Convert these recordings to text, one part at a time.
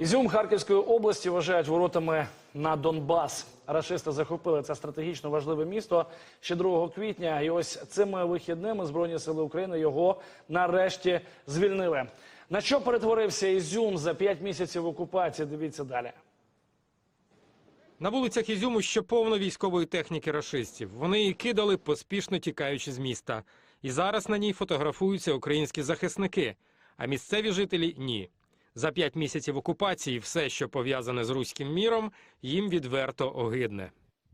Ізюм Харківської області вважають воротами на Донбас. Рашисти захопили це стратегічно важливе місто ще 2 квітня. І ось цими вихідними Збройні сили України його нарешті звільнили. На що перетворився Ізюм за 5 місяців окупації? Дивіться далі. На вулицях Ізюму ще повно військової техніки рашистів. Вони її кидали, поспішно тікаючи з міста. І зараз на ній фотографуються українські захисники, а місцеві жителі ні. За п'ять місяців окупації все, що пов'язане з руським міром, їм відверто огидне.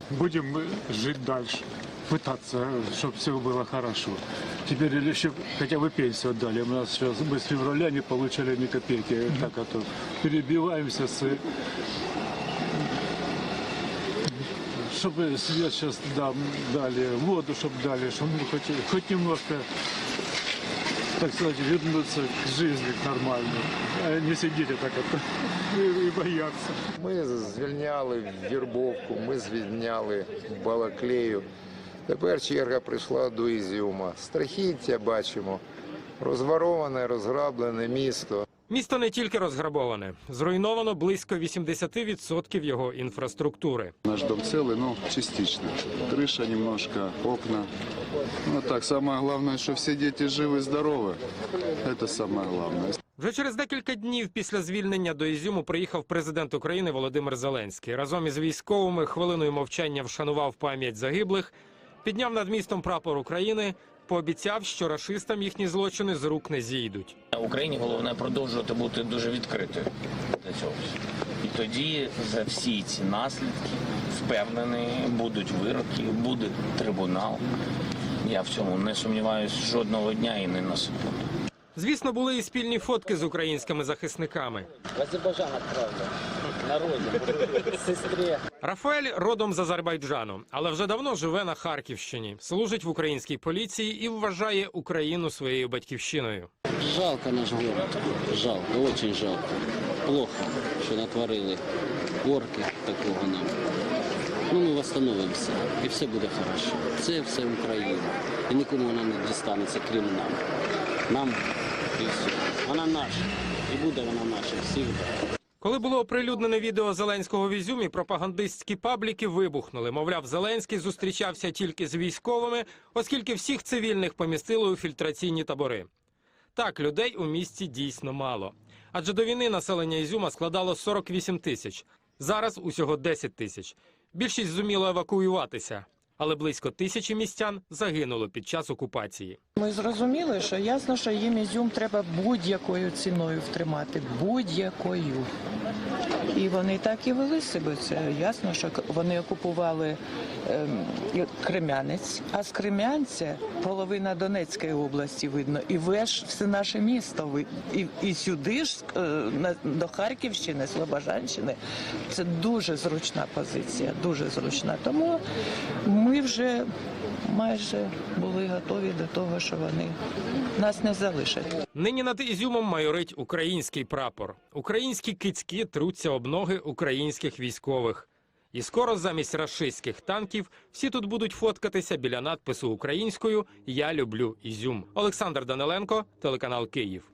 Будем мы жить дальше, пытаться, чтобы все было хорошо. Теперь или еще хотя бы пенсию отдали. У нас сейчас мы с февраля не получали ни копейки. Так а то перебиваемся с... Чтобы свет сейчас да, дали, воду, чтобы дали, чтобы мы хоть, хоть немножко, так сказать, вернуться к жизни нормально. А не сидеть так от и бояться. Ми звільняли Вірбовку, ми звільняли Балаклею. Тепер черга прийшла до Ізюма. Страхіття бачимо. Розвороване, розграблене місто. Місто не тільки розграбоване, зруйновано близько 80% його інфраструктури. Наш дом целый, но частично. Крыша немножко, окна. Ну так, самое главное, что все дети живы и здоровы. Это самое главное. Вже через декілька днів після звільнення до Ізюму приїхав президент України Володимир Зеленський. Разом із військовими хвилиною мовчання вшанував пам'ять загиблих, підняв над містом прапор України, пообіцяв, що рашистам їхні злочини з рук не зійдуть. Україні головне продовжувати бути дуже відкритою для цього. І тоді за всі ці наслідки впевнений, будуть вироки, буде трибунал. Я в цьому не сумніваюся жодного дня і не на секунду. Звісно, були і спільні фотки з українськими захисниками. В Азербайджан отправлю. На родину. Сестре. Рафаель родом з Азербайджану, але вже давно живе на Харківщині, служить в українській поліції і вважає Україну своєю батьківщиною. Жалко наш город. Жалко, очень жалко. Плохо, що натворили орки такого нам. Ну, ми восстановимося, і все буде хорошо. Це все Україна. І нікому вона не дістанеться, крім нам. Нам Вона наша. І буде вона наша всіх. Коли було оприлюднене відео Зеленського в Ізюмі, пропагандистські пабліки вибухнули. Мовляв, Зеленський зустрічався тільки з військовими, оскільки всіх цивільних помістили у фільтраційні табори. Так, людей у місті дійсно мало. Адже до війни населення Ізюма складало 48 тисяч. Зараз усього 10 тисяч. Більшість зуміло евакуюватися, але близько тисячі містян загинуло під час окупації. Ми зрозуміли, що ясно, що їм ізюм треба будь-якою ціною втримати. Будь-якою. І вони так і вели себе. Це ясно, що вони окупували ем, Крем'янець, а з Крем'янця половина Донецької області видно, і веш все наше місто і, і сюди ж е, до Харківщини, Слобожанщини. Це дуже зручна позиція, дуже зручна. Тому ми вже майже були готові до того, що вони нас не залишать. Нині над Ізюмом майорить український прапор. Українські кицьки труться об українських військових. І скоро замість рашистських танків всі тут будуть фоткатися біля надпису українською Я люблю Ізюм. Олександр Даниленко, телеканал Київ.